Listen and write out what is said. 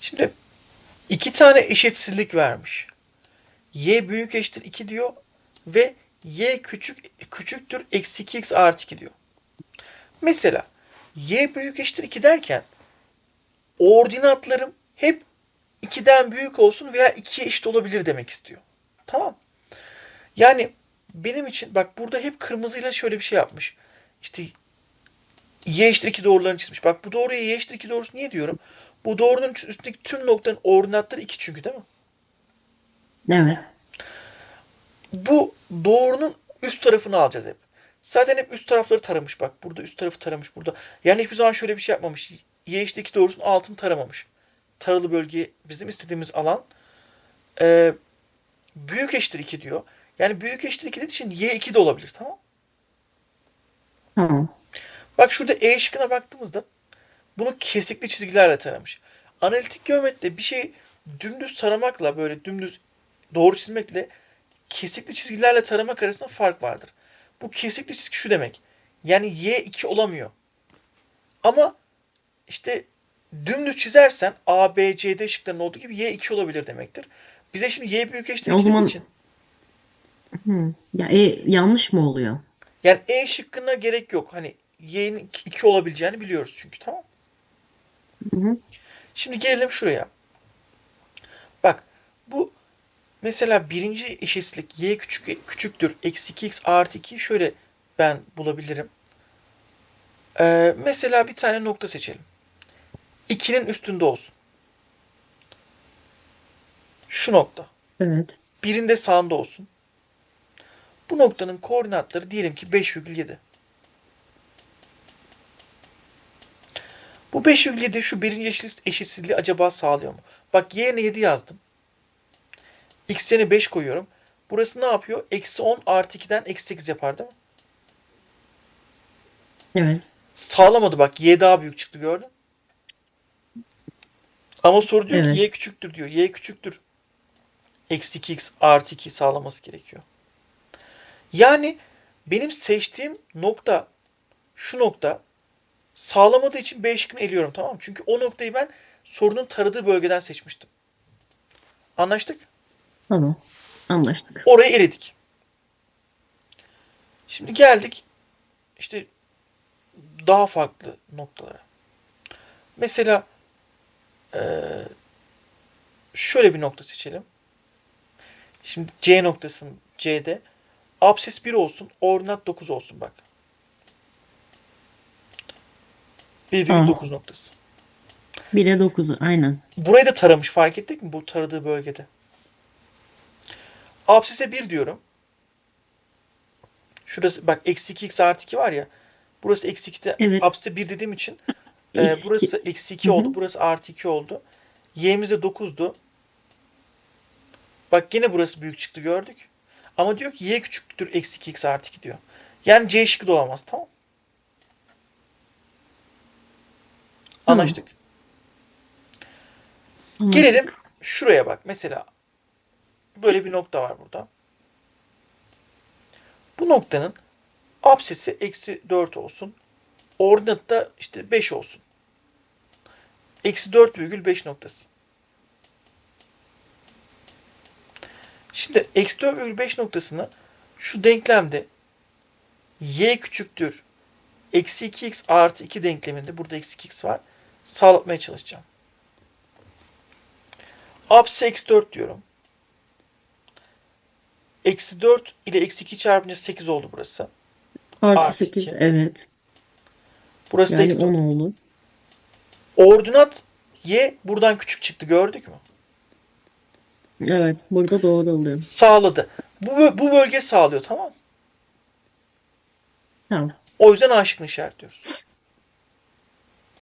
Şimdi iki tane eşitsizlik vermiş. y büyük eşittir 2 diyor ve y küçük küçüktür eksi 2x artı 2 diyor. Mesela y büyük eşittir 2 derken ordinatlarım hep 2'den büyük olsun veya 2'ye eşit olabilir demek istiyor. Tamam. Yani benim için bak burada hep kırmızıyla şöyle bir şey yapmış. İşte y eşittir 2 doğrularını çizmiş. Bak bu doğruya y eşittir 2 doğrusu niye diyorum? Bu doğrunun üstündeki tüm noktanın ordinatları 2 çünkü değil mi? Evet. Bu doğrunun üst tarafını alacağız hep. Zaten hep üst tarafları taramış bak. Burada üst tarafı taramış burada. Yani hiçbir zaman şöyle bir şey yapmamış. Y eşittir 2 doğrusunun altını taramamış. Taralı bölge bizim istediğimiz alan. Ee, büyük eşittir 2 diyor. Yani büyük eşittir 2 dediği için y 2 de olabilir tamam Tamam. Bak şurada E şıkkına baktığımızda bunu kesikli çizgilerle taramış. Analitik geometride bir şey dümdüz taramakla böyle dümdüz doğru çizmekle kesikli çizgilerle taramak arasında fark vardır. Bu kesikli çizgi şu demek. Yani y 2 olamıyor. Ama işte dümdüz çizersen A, B, C, D şıklarının olduğu gibi y 2 olabilir demektir. Bize şimdi y büyük eşittir O 2 dediği zaman- için Hı. Ya e, yanlış mı oluyor? yani E şıkkına gerek yok. Hani y'nin 2 olabileceğini biliyoruz çünkü tamam mı? Hı hı. Şimdi gelelim şuraya. Bak bu mesela birinci eşitsizlik y küçük küçüktür eksi 2x artı 2 şöyle ben bulabilirim. Ee, mesela bir tane nokta seçelim. 2'nin üstünde olsun. Şu nokta. Evet. Birinde sağında olsun. Bu noktanın koordinatları diyelim ki 5,7. Bu 5,7 şu birinci eşit- eşitsizliği acaba sağlıyor mu? Bak yerine 7 yazdım. X yerine 5 koyuyorum. Burası ne yapıyor? Eksi 10 artı 2'den eksi 8 yapar değil mi? Evet. Sağlamadı bak. Y daha büyük çıktı gördün. Ama soru diyor Evet. ki y küçüktür diyor. Y küçüktür. Eksi 2x artı 2 sağlaması gerekiyor. Yani benim seçtiğim nokta şu nokta sağlamadığı için B şıkkını eliyorum tamam mı? Çünkü o noktayı ben sorunun taradığı bölgeden seçmiştim. Anlaştık? Tamam. Anlaştık. Orayı eledik. Şimdi geldik işte daha farklı noktalara. Mesela eee, şöyle bir nokta seçelim. Şimdi C noktasının C'de absis 1 olsun, ordinat 9 olsun bak. 1,9 noktası. 1'e 9'u aynen. Burayı da taramış fark ettik mi bu taradığı bölgede? Absise 1 diyorum. Şurası bak eksi 2x artı 2 var ya. Burası eksi 2'de Evet. absise 1 dediğim için e, burası eksi 2 Hı hı. oldu. Burası artı 2 oldu. Y'miz de 9'du. Bak yine burası büyük çıktı gördük. Ama diyor ki y küçüktür eksi 2x artı 2 diyor. Yani C şıkkı da olamaz tamam. Anlaştık. Anlaştık. Gelelim şuraya bak. Mesela böyle bir nokta var burada. Bu noktanın apsisi eksi 4 olsun. Ordinatı da işte 5 olsun. Eksi 4,5 noktası. Şimdi eksi 4,5 noktasını şu denklemde y küçüktür eksi 2x artı 2 denkleminde burada eksi 2x var. Sağlatmaya çalışacağım. Apsisi eksi 4 diyorum. Eksi 4 ile eksi 2 çarpınca 8 oldu burası. Artı Artı 8 iki. evet. Burası da Yani eksi 4. 10 oldu. Ordinat y buradan küçük çıktı gördük mü? Evet. Burada doğru oluyor. Sağladı. Bu, bu bölge sağlıyor tamam? Tamam. O yüzden A şıkkını işaretliyoruz.